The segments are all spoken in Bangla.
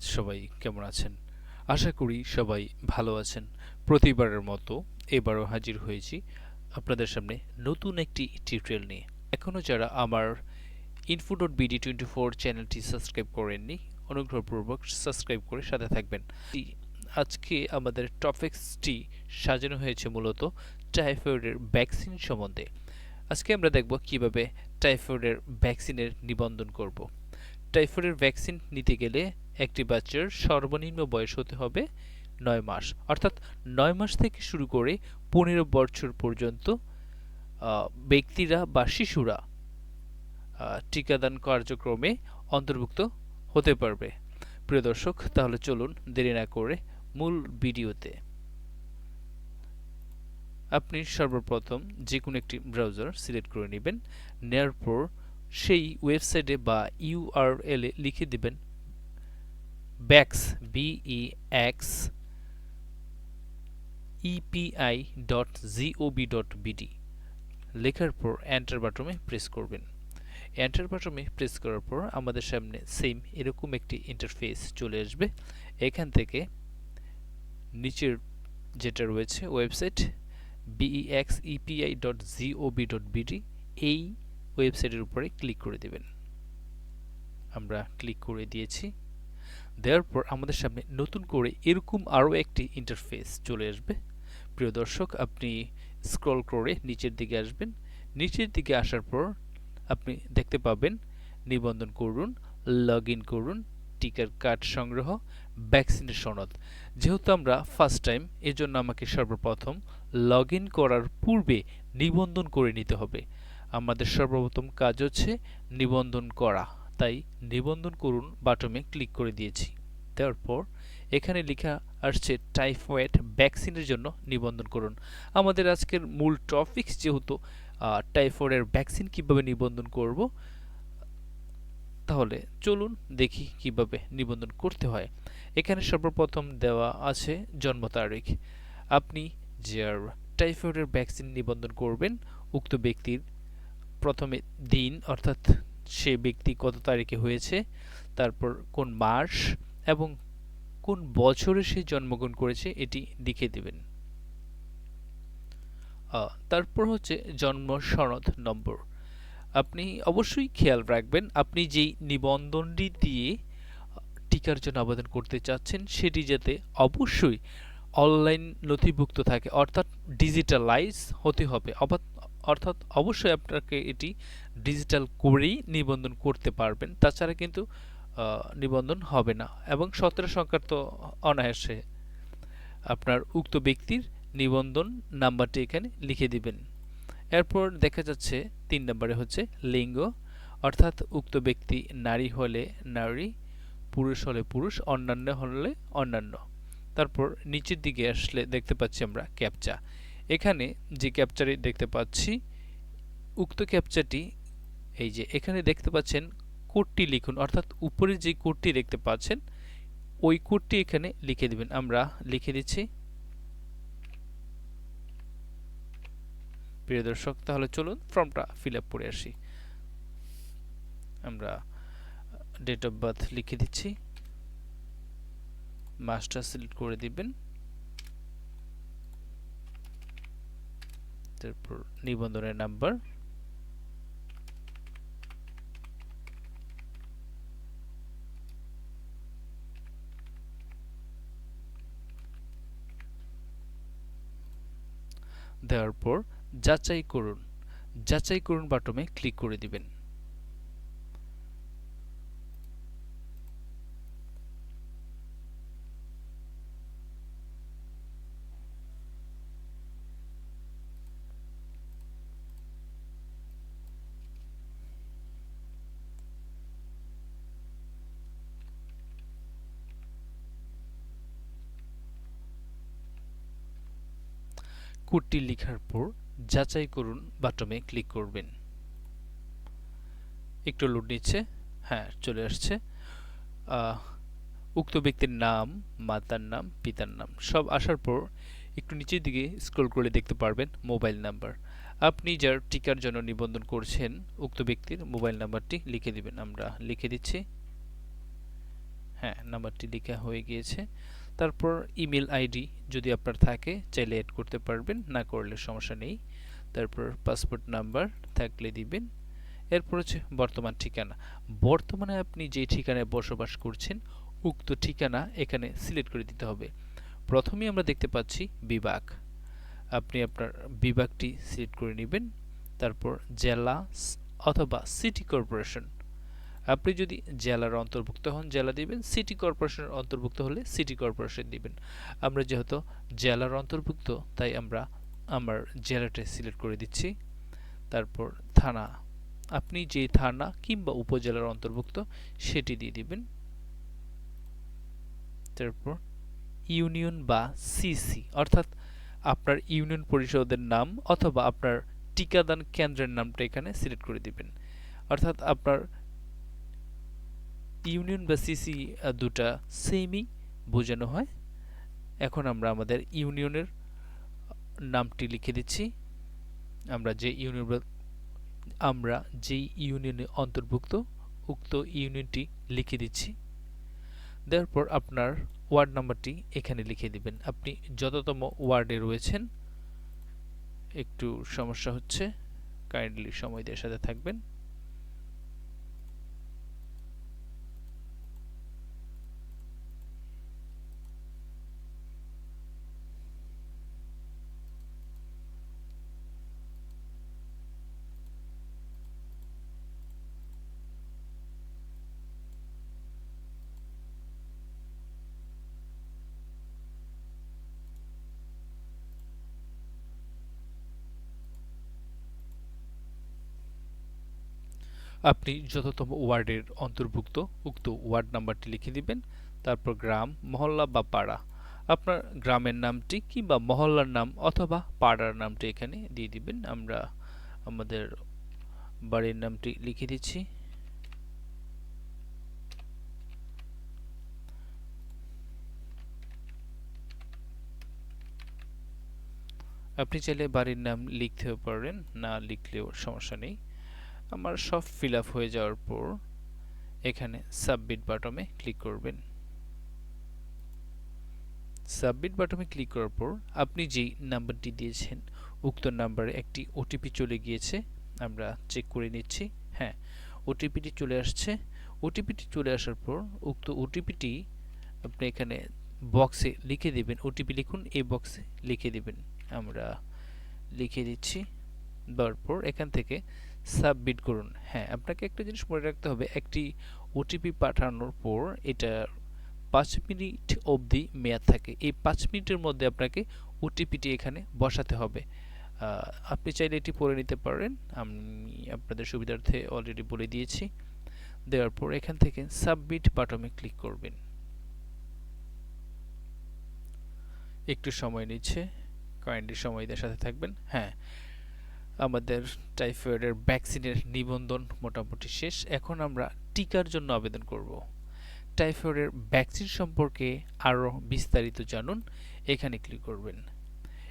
সবাই কেমন আছেন? আশা করি সবাই ভালো আছেন। প্রতিবারের মতো এবারও হাজির হয়েছি আপনাদের সামনে নতুন একটি টিউটোরিয়াল নিয়ে। এখনও যারা আমার info dot BD twenty four চ্যানেলটি সাবস্ক্রাইব করেননি, অনুগ্রহপূর্বক সাবস্ক্রাইব করে সাথে থাকবেন। আজকে আমাদের টপিক্সটি সাজানো হয়েছে মূলত টাইফয়েডের ভ্যাকসিন সম্বন্ধে। আজকে আমরা দেখব কীভাবে টাইফয়েডের ভ্যাকসিনের নিবন্ধন করব। টাইফয়েডের ভ্যাকসিন নিতে গেলে একটি বাচ্চার সর্বনিম্ন বয়স হতে হবে নয় মাস। অর্থাৎ নয় মাস থেকে শুরু করে পনেরো বছর পর্যন্ত ব্যক্তিরা বা শিশুরা টিকাদান কার্যক্রমে অন্তর্ভুক্ত হতে পারবে। প্রিয় দর্শক, তাহলে চলুন দেরি না করে মূল ভিডিওতে। আপনি সর্বপ্রথম যে কোনো একটি ব্রাউজার সিলেক্ট করে নেবেন, নেওয়ার পর সেই ওয়েবসাইটে বা ইউআরএল এ লিখে দিবেন ব্যাক্স BE X EPI dot GOB dot BD লেখার পর এন্টার বাটনে প্রেস করবেন। এন্টার বাটনে প্রেস করার পর আমাদের সামনে সেম এরকম একটি ইন্টারফেস চলে আসবে। এখান থেকে নিচের যেটা রয়েছে website BEX EPI dot GOB dot BD এই ওয়েবসাইটের উপরে ক্লিক করে দেবেন। আমরা ক্লিক করে দিয়েছি। দেওয়ার পর আমাদের সামনে নতুন করে এরকম আরও একটি ইন্টারফেস চলে আসবে। প্রিয় দর্শক, আপনি স্ক্রল করে নিচের দিকে আসবেন। নিচের দিকে আসার পর আপনি দেখতে পাবেন নিবন্ধন করুন লগ ইন করুন টিকার কার্ড সংগ্রহ ভ্যাকসিনের সনদ। যেহেতু আমরা ফার্স্ট টাইম এজন্য আমাকে সর্বপ্রথম লগ ইন করার পূর্বে নিবন্ধন করে নিতে হবে। আমাদের সর্বপ্রথম কাজ হচ্ছে নিবন্ধন করা। তাই নিবন্ধন করুন বাটনে ক্লিক করে দিয়েছি। তারপর এখানে লেখা আসছে টাইফয়েড ভ্যাকসিনের জন্য নিবন্ধন করুন। আমাদের আজকের মূল টপিকস যেহেতু টাইফয়েডের ভ্যাকসিন কীভাবে নিবন্ধন করব, তাহলে চলুন দেখি কীভাবে নিবন্ধন করতে হয়। এখানে সর্বপ্রথম দেওয়া আছে জন্ম তারিখ। আপনি যার টাইফয়েডের ভ্যাকসিন নিবন্ধন করবেন, উক্ত ব্যক্তির প্রথমে দিন, অর্থাৎ সে ব্যক্তি কত তারিখে হয়েছে, তারপর কোন মাস এবং কোন বছরে সে জন্মগ্রহণ করেছে এটি লিখে দেবেন। তারপর হচ্ছে জন্ম সনদ নম্বর। আপনি অবশ্যই খেয়াল রাখবেন, আপনি যেই নিবন্ধনটি দিয়ে টিকার জন্য আবেদন করতে চাচ্ছেন, সেটি যাতে অবশ্যই অনলাইন নথিভুক্ত থাকে, অর্থাৎ ডিজিটালাইজ হতে হবে অবাত- অর্থাৎ অবশ্যই আপনাকে এটি ডিজিটাল করেই নিবন্ধন করতে পারবেন। তাছাড়া কিন্তু নিবন্ধন হবে না এবং সতেরো সংখ্যার তো অনায়াসে আপনার উক্ত ব্যক্তির নিবন্ধন নাম্বারটি এখানে লিখে দিবেন। এরপর দেখা যাচ্ছে তিন নম্বরে হচ্ছে লিঙ্গ। অর্থাৎ উক্ত ব্যক্তি নারী হলে নারী, পুরুষ হলে পুরুষ, অন্যান্য হলে অন্যান্য। তারপর নিচের দিকে আসলে দেখতে পাচ্ছি আমরা ক্যাপচা। এখানে যে ক্যাপচারে দেখতে পাচ্ছি, উক্ত ক্যাপচারটি এই যে এখানে দেখতে পাচ্ছেন কোডটি লিখুন, অর্থাৎ উপরে যে কোডটি দেখতে পাচ্ছেন, ওই কোডটি এখানে লিখে দিবেন। আমরা লিখে দিচ্ছি। প্রিয় দর্শক, তাহলে চলুন ফর্মটা ফিল আপ করে আসি। আমরা ডেট অফ বার্থ লিখে দিচ্ছি। মাসটা সিলেক্ট করে দিবেন। তারপর নিবন্ধনের নাম্বার। দেওয়ার পর যাচাই করুন। যাচাই করুন বাটনে ক্লিক করে দিবেন। কোডটি লেখার পর যাচাই করুন বাটনে ক্লিক করবেন। একটু লোড নিচ্ছে। হ্যাঁ চলে আসছে। উক্ত ব্যক্তির নাম, মাতার নাম, পিতার নাম, সব আসার পর একটু নিচের দিকে স্ক্রল করে দেখতে পারবেন মোবাইল নাম্বার আপনি যার টিকার জন্য নিবন্ধন করছেন, উক্ত ব্যক্তির মোবাইল নাম্বারটি লিখে দিবেন। আমরা লিখে দিচ্ছি। হ্যাঁ নাম্বারটি লেখা হয়ে গিয়েছে। তারপর ইমেল আইডি যদি আপনার থাকে, চাইলে অ্যাড করতে পারবেন, না করলে সমস্যা নেই। তারপর পাসপোর্ট নাম্বার থাকলে দিবেন। এরপর হচ্ছে বর্তমান ঠিকানা। বর্তমানে আপনি যে ঠিকানায় বসবাস করছেন, উক্ত ঠিকানা এখানে সিলেক্ট করে দিতে হবে। প্রথমেই আমরা দেখতে পাচ্ছি বিভাগ। আপনি আপনার বিভাগটি সিলেক্ট করে নেবেন। তারপর জেলা অথবা সিটি কর্পোরেশন আপনি যদি জেলার অন্তর্ভুক্ত হন, জেলা দিবেন সিটি কর্পোরেশনের অন্তর্ভুক্ত হলে সিটি কর্পোরেশন দিবেন। আমরা যেহেতু জেলার অন্তর্ভুক্ত, তাই আমরা আমার জেলাটা সিলেক্ট করে দিচ্ছি। তারপর থানা, আপনি যে থানা কিংবা উপজেলার অন্তর্ভুক্ত, সেটি দিয়ে দিবেন। তারপর ইউনিয়ন বা সিসি অর্থাৎ আপনার ইউনিয়ন পরিষদের নাম অথবা আপনার টিকাদান কেন্দ্রের নামটা এখানে সিলেক্ট করে দিবেন। অর্থাৎ আপনার ইউনিয়ন বা সিসি দুটা সেমই বোঝানো হয়। এখন আমরা আমাদের ইউনিয়নের নামটি লিখে দিচ্ছি। আমরা যে ইউনিয়ন আমরা যেই ইউনিয়নে অন্তর্ভুক্ত, উক্ত ইউনিয়নটি লিখে দিচ্ছি। দেওয়ার পর আপনার ওয়ার্ড নাম্বারটি এখানে লিখে দিবেন। আপনি যততম ওয়ার্ডে রয়েছেন, একটু সমস্যা হচ্ছে, কাইন্ডলি সময় দিয়ে সাথে থাকবেন। আপনি যততম ওয়ার্ডের অন্তর্ভুক্ত, উক্ত ওয়ার্ড নাম্বারটি লিখে দিবেন, তারপর গ্রাম, মহল্লা বা পাড়া। আপনার গ্রামের নামটি কিংবা মহল্লার নাম অথবা পাড়ার নামটি এখানে দিয়ে দিবেন। আমরা আমাদের বাড়ির নামটি লিখে দিচ্ছি। আপনি চাইলে বাড়ির নাম লিখতেও পারেন, না লিখলেও সমস্যা নেই। আমার সব ফিল আপ হয়ে যাওয়ার পর এখানে সাবমিট বাটনে ক্লিক করবেন। সাবমিট বাটনে ক্লিক করার পর আপনি যেই নাম্বারটি দিয়েছেন, উক্ত নাম্বারে একটি ওটিপি চলে গিয়েছে, আমরা চেক করে নিচ্ছি। হ্যাঁ ওটিপিটি চলে আসছে। ওটিপিটি চলে আসার পর উক্ত ওটিপিটি আপনি এখানে বক্সে লিখে দেবেন। ওটিপি লিখুন, এই বক্সে লিখে দেবেন। আমরা লিখে দিচ্ছি। দেওয়ার পর এখান থেকে সাবমিট করুন। হ্যাঁ আপনাকে একটা জিনিস মনে রাখতে হবে, একটি ওটিপি পাঠানোর পর এটা পাঁচ মিনিট অবধি মেয়াদ থাকে। এই পাঁচ মিনিটের মধ্যে আপনাকে ওটিপিটি এখানে বসাতে হবে। আপনি চাইলে এটি পড়ে নিতে পারেন। আমি আপনাদের সুবিধার্থে অলরেডি বলে দিয়েছি। দেওয়ার পর এখান থেকে সাবমিট বাটনে ক্লিক করবেন। একটু সময় নিচ্ছে। কাইন্ডলি সময় সাথে থাকবেন। হ্যাঁ আমাদের টাইফয়েডের ভ্যাকসিনের নিবন্ধন মোটামুটি শেষ। এখন আমরা টিকার জন্য আবেদন করব। টাইফয়েডের ভ্যাকসিন সম্পর্কে আরও বিস্তারিত জানুন। এখানে ক্লিক করবেন।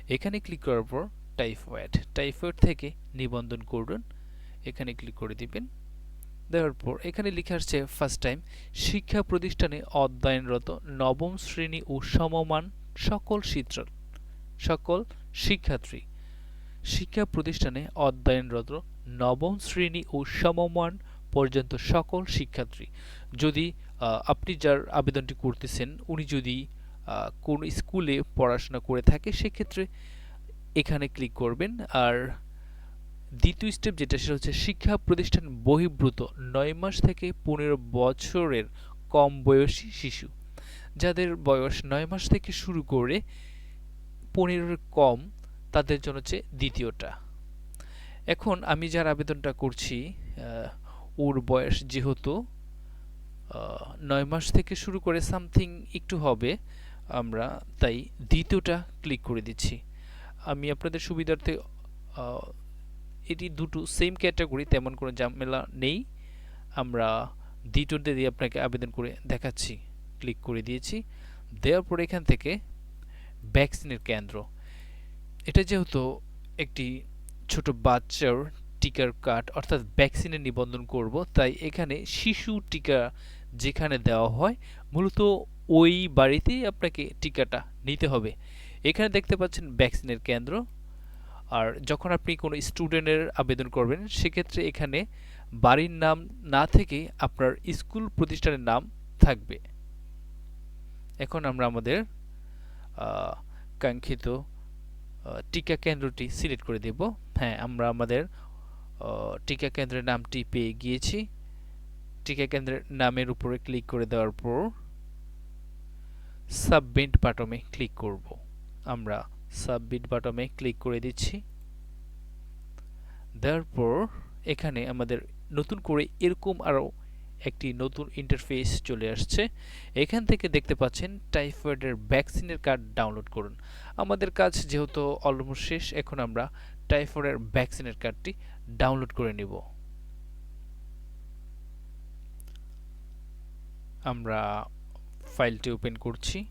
এখানে ক্লিক করার পর টাইফয়েড। টাইফয়েড থেকে নিবন্ধন করুন। এখানে ক্লিক করে দিবেন। দেওয়ার পর এখানে লিখে আসছে ফার্স্ট টাইম শিক্ষা প্রতিষ্ঠানে অধ্যয়নরত নবম শ্রেণি ও সমমান সকল শিত্র, সকল শিক্ষার্থী শিক্ষা প্রতিষ্ঠানে অধ্যয়নরত নবম শ্রেণি ও সমমান পর্যন্ত সকল শিক্ষার্থী। যদি আপনি যার আবেদনটি করতেছেন, উনি যদি কোন স্কুলে পড়াশোনা করে থাকে, সেক্ষেত্রে এখানে ক্লিক করবেন। আর দ্বিতীয় স্টেপ যেটা, সেটা হচ্ছে শিক্ষা প্রতিষ্ঠান বহির্ভূত নয় মাস থেকে পনেরো বছরের কম বয়সী শিশু। যাদের বয়স নয় মাস থেকে শুরু করে পনেরোর কম তাদের জন্য হচ্ছে দ্বিতীয়টা। এখন আমি যার আবেদনটা করছি ওর বয়স যেহেতু নয় মাস থেকে শুরু করে সামথিং একটু হবে, আমরা তাই দ্বিতীয়টা ক্লিক করে দিচ্ছি। আমি আপনাদের সুবিধার্থে এটি দুটো সেম ক্যাটাগরি, তেমন কোনো ঝামেলা নেই। আমরা দ্বিতীয়টা দিয়ে আপনাকে আবেদন করে দেখাচ্ছি, ক্লিক করে দিয়েছি। দেওয়ার পর এখান থেকে ভ্যাকসিনের কেন্দ্র। এটা যেহেতু একটি ছোট বাচ্চার টিকার কার্ড, অর্থাৎ ভ্যাকসিনের নিবন্ধন করব, তাই এখানে শিশু টিকা যেখানে দেওয়া হয়, মূলত ওই বাড়িতেই আপনাকে টিকাটা নিতে হবে। এখানে দেখতে পাচ্ছেন ভ্যাকসিনের কেন্দ্র। আর যখন আপনি কোনো স্টুডেন্টের আবেদন করবেন, সেক্ষেত্রে এখানে বাড়ির নাম না থেকে আপনার স্কুল প্রতিষ্ঠানের নাম থাকবে। এখন আমরা আমাদের কাঙ্ক্ষিত টিকা কেন্দ্রটি সিলেক্ট করে দেব। হ্যাঁ আমরা আমাদের টিকা কেন্দ্রের নামটি পেয়ে গিয়েছি। টিকা কেন্দ্রের নামের উপরে ক্লিক করে দেওয়ার পর সাবমিট বাটমে ক্লিক করব। আমরা সাবমিট বাটমে ক্লিক করে দিচ্ছি। দেওয়ার পর এখানে আমাদের নতুন করে এরকম আরও একটি নতুন ইন্টারফেস চলে আসছে। এখান থেকে দেখতে পাচ্ছেন টাইফয়েডের ভ্যাকসিনের কার্ড ডাউনলোড করুন। আমাদের কাজ যেহেতু অলমোস্ট শেষ, এখন আমরা টাইফয়েডের ভ্যাকসিনের কার্ডটি ডাউনলোড করে নিব। আমরা ফাইলটি ওপেন করছি।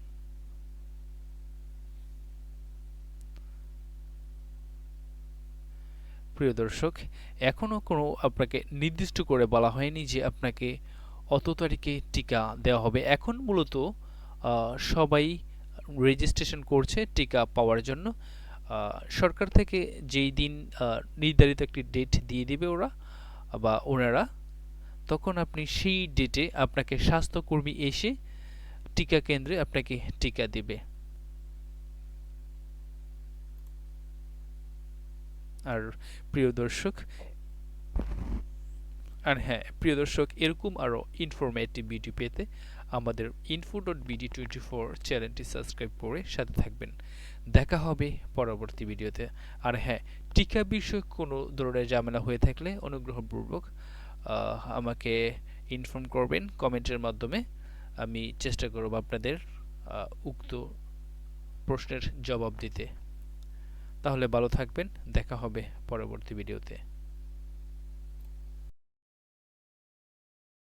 প্রিয় দর্শক, এখনও কোনো আপনাকে নির্দিষ্ট করে বলা হয়নি যে আপনাকে অত তারিখে টিকা দেওয়া হবে। এখন মূলত সবাই রেজিস্ট্রেশন করছে টিকা পাওয়ার জন্য। সরকার থেকে যেই দিন নির্ধারিত একটি ডেট দিয়ে দিবে ওরা, বা ওনারা, তখন আপনি সেই ডেটে আপনাকে স্বাস্থ্যকর্মী এসে টিকা কেন্দ্রে আপনাকে টিকা দিবে। আর প্রিয় দর্শক, আর হ্যাঁ প্রিয় দর্শক, এরকম আরও ইনফরমেটিভ ভিডিও পেতে আমাদের info dot BD twenty four চ্যানেলটি সাবস্ক্রাইব করে সাথে থাকবেন। দেখা হবে পরবর্তী ভিডিওতে আর হ্যাঁ টিকা বিষয়ক কোনো ধরনের ঝামেলা হয়ে থাকলে অনুগ্রহপূর্বক আমাকে ইনফর্ম করবেন। কমেন্টের মাধ্যমে আমি চেষ্টা করব আপনাদের উক্ত প্রশ্নের জবাব দিতে। তাহলে ভালো থাকবেন দেখা হবে পরবর্তী ভিডিওতে।